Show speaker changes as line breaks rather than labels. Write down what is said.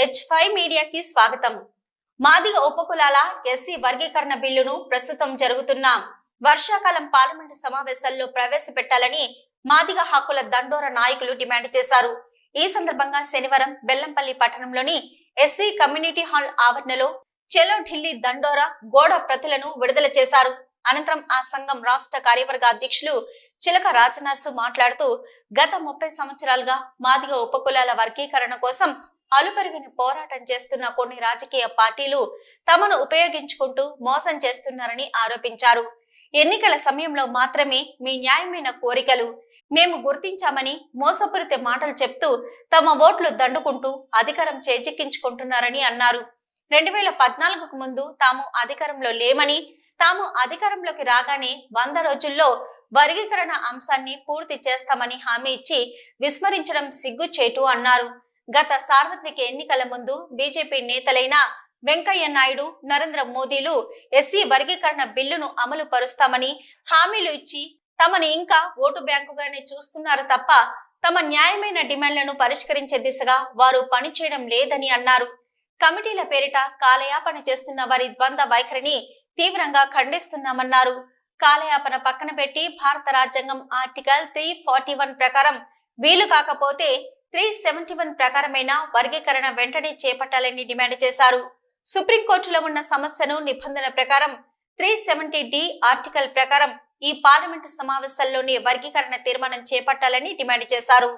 H five మీడియాకి స్వాగతం. Madiga ఉపకులాల SC వర్గీకరణ బిల్లును ప్రస్తుతం జరుగుతున్న వర్షాకాలం పార్లమెంటు సమావేశాల్లో ప్రవేశపెట్టాలని మాదిగ హక్కుల దండోర నాయకులు డిమాండ్ చేశారు. ఈ సందర్భంగా శనివారం బెల్లంపల్లి పట్టణంలోని ఎస్సీ కమ్యూనిటీ హాల్ ఆవరణలో చెలో ఢిల్లీ దండోరా గోడ ప్రతులను విడుదల చేశారు. అనంతరం ఆ సంఘం రాష్ట్ర కార్యవర్గ అధ్యక్షులు చిలక రాజనర్సు మాట్లాడుతూ గత ముప్పై సంవత్సరాలుగా మాదిగ ఉపకులాల వర్గీకరణ కోసం అలుపెరుగని పోరాటం చేస్తున్న కొన్ని రాజకీయ పార్టీలు తమను ఉపయోగించుకుంటూ మోసం చేస్తున్నారని ఆరోపించారు. ఎన్నికల సమయంలో మాత్రమే మీ న్యాయమైన కోరికలు మేము గుర్తించామని మోసపూరిత మాటలు చెప్తూ తమ ఓట్లు దండుకుంటూ అధికారం చేజిక్కించుకుంటున్నారని అన్నారు. రెండు వేల పద్నాలుగుకు ముందు తాము అధికారంలో లేమని తాము అధికారంలోకి రాగానే వంద రోజుల్లో వర్గీకరణ అంశాన్ని పూర్తి చేస్తామని హామీ ఇచ్చి విస్మరించడం సిగ్గుచేటు అన్నారు. గత సార్వత్రిక ఎన్నికల ముందు బీజేపీ నేతలైన వెంకయ్య నాయుడు నరేంద్ర మోదీలు ఎస్సీ వర్గీకరణ బిల్లును అమలు పరుస్తామని హామీలు ఇచ్చి తమని ఇంకా ఓటు బ్యాంకుగానే చూస్తున్నారు తప్ప తమ న్యాయమైన డిమాండ్లను పరిష్కరించే దిశగా వారు పనిచేయడం లేదని అన్నారు. కమిటీల పేరిట కాలయాపన చేస్తున్న వారి ద్వంద్వ వైఖరిని తీవ్రంగా ఖండిస్తున్నామన్నారు. కాలయాపన పక్కన పెట్టి భారత రాజ్యాంగం ఆర్టికల్ త్రీ ఫార్టీ వన్ ప్రకారం వీలు కాకపోతే త్రీ సెవెంటీ వన్ ప్రకారమైన వర్గీకరణ వెంటనే చేపట్టాలని డిమాండ్ చేశారు. సుప్రీంకోర్టులో ఉన్న సమస్యను నిబంధన ప్రకారం త్రీ సెవెంటీ డి ఆర్టికల్ ప్రకారం ఈ పార్లమెంటు సమావేశాల్లోనే వర్గీకరణ తీర్మానం చేపట్టాలని డిమాండ్ చేశారు.